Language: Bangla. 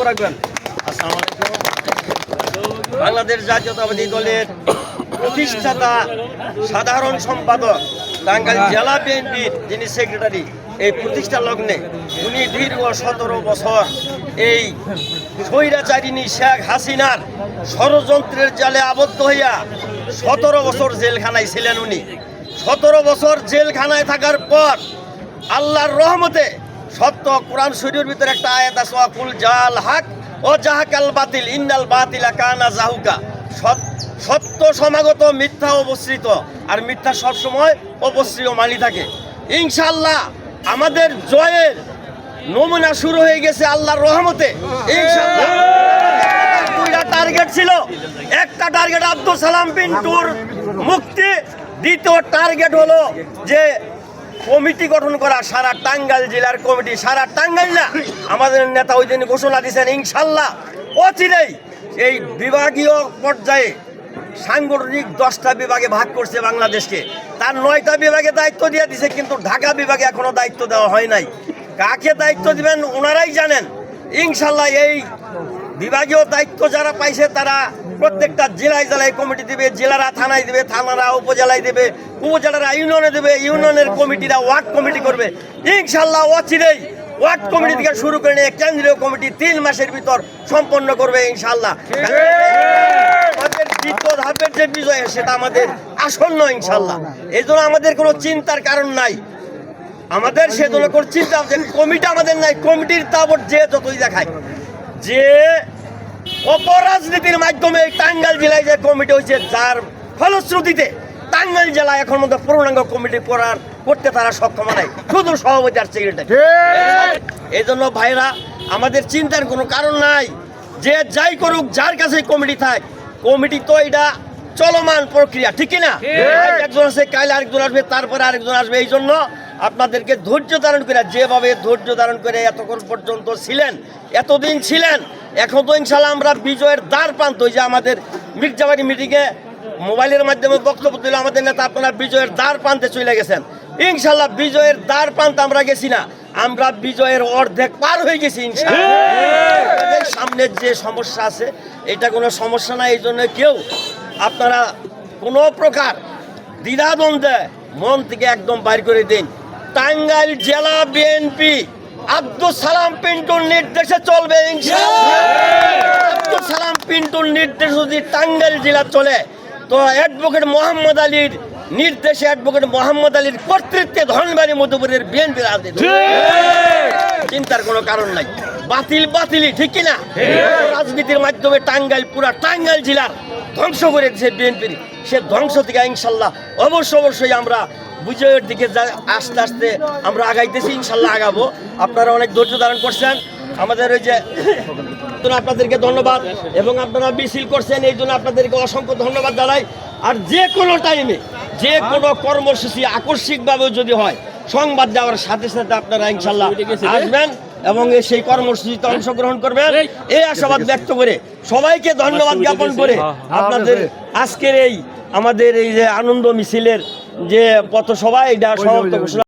বক্তব্য রাখবেন। বাংলাদেশ জাতীয়তাবাদী দলের প্রতিষ্ঠাতা, সাধারণ সম্পাদক, টাঙ্গাইল জেলা বিএনপির যিনি সেক্রেটারি, এই প্রতিষ্ঠা লগ্নে উনি দীর্ঘ সতেরো বছর এই স্বৈরাচারিণী শেখ হাসিনার ষড়যন্ত্রের জালে আবদ্ধ হইয়া সতেরো বছর জেলখানায় ছিলেন উনি। সতেরো বছর জেলখানায় থাকার পর আল্লাহর রহমতে সত্য কোরআন শরীরের ভিতরে একটা আয়াত আছে অকুল জাল হাক ও জাহাকাল বাতিল, ইন্নাল বাতিলা কানা জাহুকা সত্য সমাগত, মিথ্যা অবস্থিত। আর মিথ্যা সবসময় অবস্থিত মানি থাকে। ইনশাল্লাহ আমাদের জয়ের নমুনা শুরু হয়ে গেছে আল্লাহর রহমতে। ইনশাল্লাহ দুইটা টার্গেট ছিল। একটা টার্গেট আব্দুল সালাম পিন্টুর মুক্তি দ্বিতীয় টার্গেট হলো যে কমিটি গঠন করা সারা টাঙ্গাইল জেলার কমিটি। সারা টাঙ্গাইল না, আমাদের নেতা ওই দিন ঘোষণা দিয়েছেন ইনশাল্লাহ। অচিরেই এই বিভাগীয় পর্যায়ে সাংগঠনিক দশটা বিভাগে ভাগ করছে বাংলাদেশকে। তার নয়টা বিভাগে দায়িত্ব দিয়ে দিছে, কিন্তু ঢাকা বিভাগে এখনও দায়িত্ব দেওয়া হয় নাই। কাকে দায়িত্ব দিবেন, ওনারাই জানেন। ইনশাল্লাহ এই বিভাগীয় দায়িত্ব যারা পাইছে তারা প্রত্যেকটা জেলায় জেলায় কমিটি দিবে, জেলারা থানায় দিবে, থানারা উপজেলায় দেবে, উপজেলারা ইউনিয়নে দেবে, ইউনিয়নের কমিটিরা ওয়ার্ড কমিটি করবে। ইনশাল্লাহ অচিরেই ওয়ার্ড কমিটি থেকে শুরু করে নিয়ে কেন্দ্রীয় কমিটি তিন মাসের ভিতর সম্পন্ন করবে ইনশাল্লাহ। আমাদের দ্বিতীয় যে বিজয়, সেটা আমাদের আসন্ন ইনশাল্লাহ। এই আমাদের কোনো চিন্তার কারণ নাই। আমাদের সেজন্য কোনো চিন্তা যে কমিটি আমাদের নাই কমিটির তাবর যে যতই দেখায়। যে অপরাজনীতির মাধ্যমে এই টাঙ্গাইল জেলায় যে কমিটি হয়েছে যার ফলশ্রুতিতে টাঙ্গাইল জেলা এখন মধ্যে পূর্ণাঙ্গ কমিটি করার করতে তারা সক্ষম নাই। শুধু সভাপতি আর সেক্রেটারি এই জন্য ভাইরা আমাদের চিন্তার কোনো কারণ নাই। যে যাই করুক যার কাছে কমিটি থাক কমিটি তো এটা চলমান প্রক্রিয়া ঠিক না? একজন আছে কাল আরেকজন আসবে তারপরে আরেকজন আসবে এই জন্য আপনাদেরকে ধৈর্য ধারণ করে যেভাবে ধৈর্য ধারণ করে এতক্ষণ পর্যন্ত ছিলেন, এতদিন ছিলেন, এখন তো ইনশাল্লাহ আমরা বিজয়ের দ্বার প্রান্ত যে আমাদের মির্জাবাড়ি মিটিংয়ে মোবাইলের মাধ্যমে বক্তব্য দিল, আমাদের নেতা আপনারা বিজয়ের দ্বার প্রান্তে চলে গেছেন। ইনশাল্লাহ বিজয়ের দ্বার প্রান্ত আমরা গেছি না, আমরা বিজয়ের অর্ধেক পার হয়ে গেছি ইনশাল্লাহ সামনের যে সমস্যা আছে, এটা কোনো সমস্যা না, এই জন্য কেউ আপনারা কোনো প্রকার দ্বিধাদ্বন্দ্বে মন থেকে একদম বাইর করে দিন। টাঙ্গাইল জেলা বিএনপি আব্দুল সালাম পিন্টুর নির্দেশে চলবে আব্দুল সালাম পিন্টুর নির্দেশ যদি টাঙ্গাইল জেলা চলে তো অ্যাডভোকেট মোহাম্মদ আলীর নির্দেশে অ্যাডভোকেট মোহাম্মদ আলীর কর্তৃত্বে ধনবাড়ি মধুপুরের বিএনপি রাজনীতি চিন্তার কোনো কারণ নাই। বাতিল বাতিলই ঠিক কিনা? রাজনীতির মাধ্যমে টাঙ্গাইল পুরা টাঙ্গাইল জেলার ধ্বংস করে দিয়েছে বিএনপির সে ধ্বংস থেকে ইনশাল্লাহ অবশ্য অবশ্যই আমরা বিজয়ের দিকে যা- আস্তে আস্তে আমরা আগাইতেছি ইনশাল্লাহ আগাবো। আপনারা অনেক ধৈর্য ধারণ করছেন। আমাদের ওই যে আপনাদেরকে ধন্যবাদ এবং আপনারা মিছিল করছেন এই জন্য আপনাদেরকে অসংখ্য ধন্যবাদ জানাই। আর যে কোনো টাইমে যে কোনো কর্মসূচি আকস্মিকভাবে যদি হয় সংবাদ দেওয়ার সাথে সাথে আপনারা ইনশাল্লাহ আসবেন এবং এই সেই কর্মসূচিতে অংশগ্রহণ করবেন। এই আশাবাদ ব্যক্ত করে সবাইকে ধন্যবাদ জ্ঞাপন করে আপনাদের আজকের এই আমাদের এই যে আনন্দ মিছিলের যে পথসভা এটা সমাপ্ত ঘোষণা